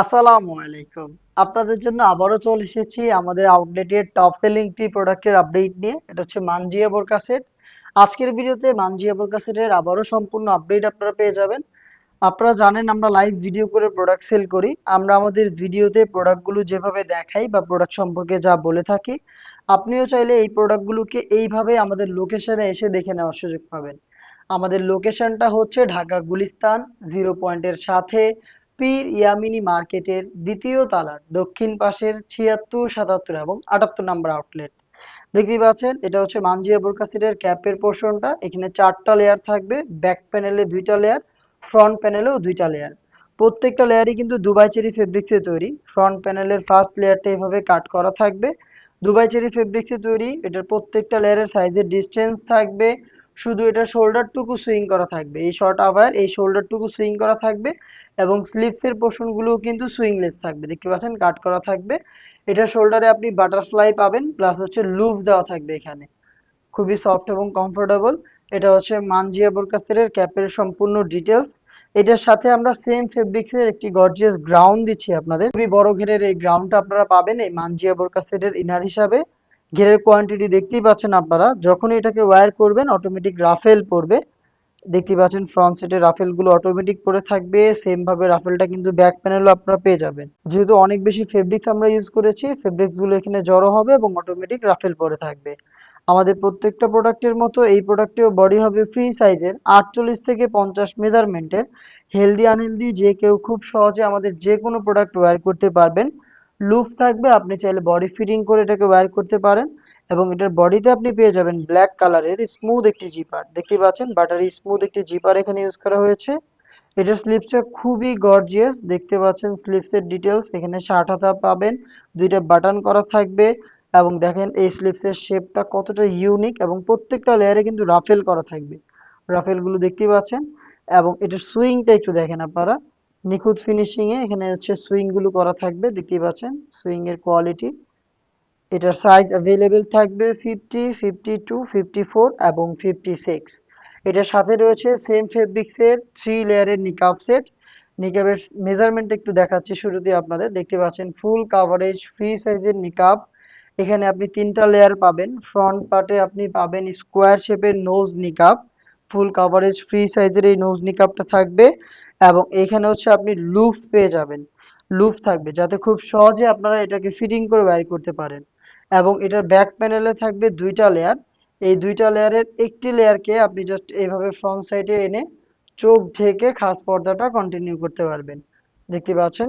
আসসালামু আলাইকুম। আপনাদের জন্য আবারও চলে এসেছি আমাদের আউটলেটের টপ সেলিং টি প্রোডাক্টের আপডেট নিয়ে। এটা হচ্ছে মানজিয়া বোরকা আজকের ভিডিওতে মানজিয়া বোরকা সেটের আবারও সম্পূর্ণ আপডেট আপনারা পেয়ে যাবেন। আপনারা জানেন আমরা লাইভ ভিডিও করে প্রোডাক্ট সেল করি। আমরা আমাদের ভিডিওতে প্রোডাক্টগুলো যেভাবে দেখাই বা প্রোডাক্ট সম্পর্কে যা বলে থাকি, আপনিও চাইলে এই প্রোডাক্টগুলোকে এইভাবে আমাদের লোকেশনে এসে দেখে নেওয়ার সুযোগ পাবেন। আমাদের লোকেশনটা হচ্ছে ঢাকা গুলিস্তান জিরো পয়েন্টের সাথে পীর ইয়ামিনী মার্কেটের দ্বিতীয় তালার দক্ষিণ পাশের ছিয়াত্তর, সাতাত্তর এবং আটাত্তর নাম্বার আউটলেট। দেখতেই পাচ্ছেন, এটা হচ্ছে মানজিয়া বোরকাসিটের ক্যাপের পোর্শনটা। এখানে চারটা লেয়ার থাকবে ব্যাক প্যানেলে দুইটা লেয়ার ফ্রন্ট প্যানেলেও দুইটা লেয়ার প্রত্যেকটা লেয়ারই কিন্তু দুবাই চেরি ফেব্রিক্সে তৈরি। ফ্রন্ট প্যানেলের ফার্স্ট লেয়ারটা এভাবে কাট করা থাকবে। দুবাই চেরি ফেব্রিক্সে তৈরি, এটার প্রত্যেকটা লেয়ারের সাইজের ডিস্টেন্স থাকবে শুধু এটা শোল্ডারটুকু সুইং করা থাকবে। এই শর্ট আবার এই শোল্ডারটুকু সুইং করা থাকবে এবং স্লিভসের পোর্শনগুলোও কিন্তু সুইংলেস থাকবে। দেখতে পাচ্ছেন? কাট করা থাকবে। এটা শোল্ডারে আপনি বাটারফ্লাই পাবেন প্লাস হচ্ছে লুপ দেওয়া থাকবে এখানে। খুবই সফট এবং কমফোর্টেবল এটা হচ্ছে মানজিয়া বোরকাস্তের ক্যাপের সম্পূর্ণ ডিটেলস এটার সাথে আমরা সেম ফেব্রিক্সের একটি গর্জিয়াস গ্রাউন্ড দিচ্ছি আপনাদের। খুবই বড় ঘেরের এই গ্রাউন্ডটা আপনারা পাবেন এই মানজিয়া বোরকাস্তের ইনার হিসাবে। ঘেরের কোয়ান্টিটি দেখতেই পাচ্ছেন আপনারা। যখন এটাকে ওয়্যার করবেন অটোমেটিক রাফেল পড়বে। দেখতেই পাচ্ছেন ফ্রন্ট সেটের রাফেলগুলো অটোমেটিক পরে থাকবে। সেম ভাবে রাফেলটা কিন্তু ব্যাক প্যানেলও আপনারা পেয়ে যাবেন। যেহেতু অনেক বেশি ফেব্রিক্স আমরা ইউজ করেছি ফেব্রিক্সগুলো এখানে জড়ো হবে এবং অটোমেটিক রাফেল পরে থাকবে। আমাদের প্রত্যেকটা প্রোডাক্টের মতো এই প্রোডাক্টেও বডি হবে ফ্রি সাইজের আটচল্লিশ থেকে পঞ্চাশ মেজারমেন্টের হেলদি আনহেলদি যে কেউ খুব সহজে আমাদের যে কোনো প্রোডাক্ট ওয়্যার করতে পারবেন। লুফ থাকবে, আপনি চাইলে বডি ফিটিং করে এটাকে ওয়্যার করতে পারেন এবং এটার বডিতে আপনি পেয়ে যাবেন ব্ল্যাক কালারের স্মুথ একটি জিপার দেখতে পাচ্ছেন বাটারি স্মুথ একটি জিপার এখানে ইউজ করা হয়েছে। এটার স্লিপসটা খুবই গর্জিয়াস দেখতে পাচ্ছেন স্লিপসের ডিটেলস এখানে ষাট হাতা পাবেন, দুইটা বাটন করা থাকবে এবং দেখেন এই স্লিপসের শেপটা কতটা ইউনিক এবং প্রত্যেকটা লেয়ারে কিন্তু রাফেল করা থাকবে। রাফেলগুলো দেখতে পাচ্ছেন এবং এটার সুইংটা একটু দেখেন আপনারা। নিখুঁত ফিনিশিং এ এখানে হচ্ছে সুইংগুলো করা থাকবে, দেখতেই পাচ্ছেন সুইং এর কোয়ালিটি এটার সাইজ অ্যাভেলেবেল থাকবে fifty fifty two fifty four এবং ফিফটি সিক্স এটার সাথে রয়েছে সেম ফেব্রিক্সের থ্রি লেয়ারের নিকাব সেট নিকাবের মেজারমেন্ট একটু দেখাচ্ছি শুরুতে আপনাদের, দেখতে পাচ্ছেন ফুল কাভারেজ ফ্রি সাইজের নিকাব এখানে আপনি তিনটা লেয়ার পাবেন ফ্রন্ট পার্টে আপনি পাবেন স্কোয়ার শেপের নোজ নিকাব ফুল কাভারেজ ফ্রি সাইজের এই নোজ নিকাবটা থাকবে এবং এখানে হচ্ছে আপনি লুফ পেয়ে যাবেন। লুফ থাকবে, যাতে খুব সহজে আপনারা এটাকে ফিটিং করে ওয়্যার করতে পারেন। এবং এটার ব্যাক প্যানেলে থাকবে দুইটা লেয়ার এই দুইটা লেয়ারের একটি লেয়ারকে আপনি জাস্ট এইভাবে ফ্রন্ট সাইডে এনে চোখ ঢেকে খাস পর্দাটা কন্টিনিউ করতে পারবেন। দেখতে পাচ্ছেন?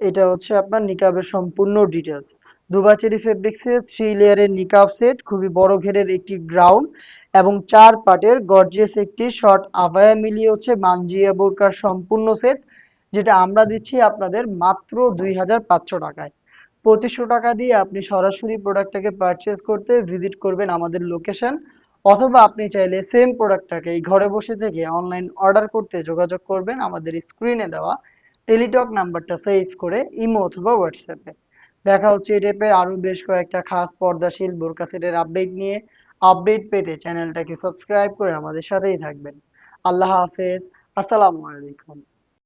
এটা হচ্ছে আপনার নিকাবের সম্পূর্ণ ডিটেলস দুবাচেরি ফেব্রিক্সের থ্রি লেয়ারের নিকাব সেট খুবই বড় ঘেরের একটি গ্রাউন্ড এবং চার পার্টের গর্জিয়াস একটি শর্ট আভায়া মিলিয়ে হচ্ছে মানজিয়া বোরকার সম্পূর্ণ সেট যেটা আমরা দিচ্ছি আপনাদের মাত্র দুই হাজার পাঁচশো টাকায়। পঁচিশশো টাকা দিয়ে আপনি সরাসরি প্রোডাক্টটাকে পারচেস করতে ভিজিট করবেন আমাদের লোকেশন অথবা আপনি চাইলে সেম প্রোডাক্টটাকে এই ঘরে বসে থেকে অনলাইন অর্ডার করতে যোগাযোগ করবেন আমাদের স্ক্রিনে দেওয়া টেলিটক নাম্বারটা সেভ করে, ইমো অথবা হোয়াটসঅ্যাপে দেখা হচ্ছে এই টাইপের আরও বেশ কয়েকটা খাস পর্দাশীল বোরকা সেটের আপডেট নিয়ে, আপডেট পেতে চ্যানেলটাকে সাবস্ক্রাইব করে আমাদের সাথেই থাকবেন। আল্লাহ হাফেজ, আসসালামু আলাইকুম।